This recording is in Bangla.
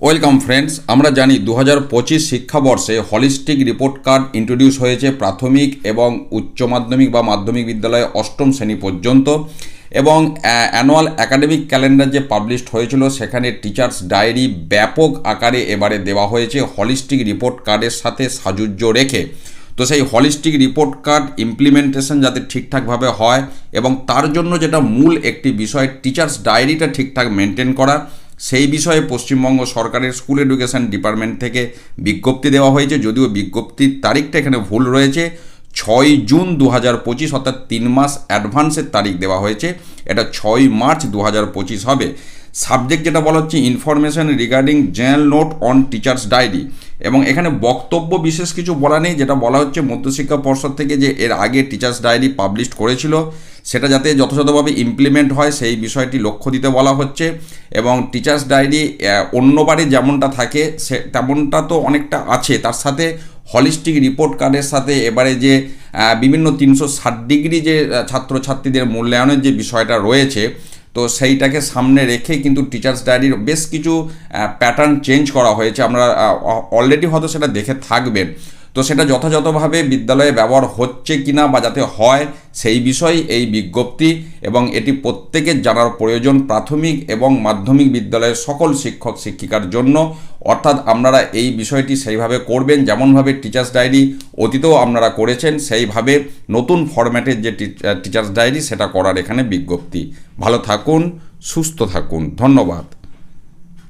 ওয়েলকাম ফ্রেন্ডস, আমরা জানি দু হাজার পঁচিশ শিক্ষাবর্ষে হলিস্টিক রিপোর্ট কার্ড ইন্ট্রোডিউস হয়েছে প্রাথমিক এবং উচ্চ মাধ্যমিক বা মাধ্যমিক বিদ্যালয়ে অষ্টম শ্রেণি পর্যন্ত এবং অ্যানুয়াল একাডেমিক ক্যালেন্ডার যে পাবলিশড হয়েছিল সেখানে টিচার্স ডায়েরি ব্যাপক আকারে এবারে দেওয়া হয়েছে হলিস্টিক রিপোর্ট কার্ডের সাথে সাজুজ্য রেখে। তো সেই হলিস্টিক রিপোর্ট কার্ড ইমপ্লিমেন্টেশন যাতে ঠিকঠাকভাবে হয় এবং তার জন্য যেটা মূল একটি বিষয় টিচার্স ডায়েরিটা ঠিকঠাক মেনটেন করা সেই বিষয়ে পশ্চিমবঙ্গ সরকারের স্কুল এডুকেশন ডিপার্টমেন্ট থেকে বিজ্ঞপ্তি দেওয়া হয়েছে, যদিও বিজ্ঞপ্তির তারিখটা এখানে ভুল রয়েছে। ছয় জুন দু হাজার পঁচিশ, অর্থাৎ তিন মাস অ্যাডভান্সের তারিখ দেওয়া হয়েছে। এটা ছয় মার্চ দু হাজার পঁচিশ হবে। সাবজেক্ট যেটা বলা হচ্ছে information regarding general note on teachers diary. এবং এখানে বক্তব্য বিশেষ কিছু বলা নেই, যেটা বলা হচ্ছে মধ্যশিক্ষা পর্ষদ থেকে যে এর আগে টিচার্স ডায়েরি পাবলিশ করেছিল। সেটা যাতে যথাযথভাবে ইমপ্লিমেন্ট হয়, সেই বিষয়টি লক্ষ্য দিতে বলা হচ্ছে। এবং টিচার্স ডায়েরি অন্যবারে যেমনটা থাকে, সে, তেমনটা তো অনেকটা আছে। তার সাথে হলিস্টিক রিপোর্ট কার্ডের সাথে এবারে যে বিভিন্ন তিনশো ষাট ডিগ্রি যে ছাত্রছাত্রীদের মূল্যায়নের যে বিষয়টা রয়েছে, তো সেইটাকে সামনে রেখে কিন্তু টিচার্স ডায়েরির বেশ কিছু প্যাটার্ন চেঞ্জ করা হয়েছে। আমরা অলরেডি হয়তো সেটা দেখে থাকবেন। তো সেটা যথাযথভাবে বিদ্যালয়ে ব্যবহার হচ্ছে কিনা বা যাতে হয় সেই বিষয়ে এই বিজ্ঞপ্তি এবং এটি প্রত্যেকের জানার প্রয়োজন প্রাথমিক এবং মাধ্যমিক বিদ্যালয়ের সকল শিক্ষক শিক্ষিকার জন্য। অর্থাৎ আপনারা এই বিষয়টি সেইভাবে করবেন, যেমনভাবে টিচার্স ডায়েরি অতীতেও আপনারা করেছেন, সেইভাবে নতুন ফরম্যাটের যে টিচার্স ডায়েরি সেটা করার এখানে বিজ্ঞপ্তি। ভালো থাকুন, সুস্থ থাকুন। ধন্যবাদ।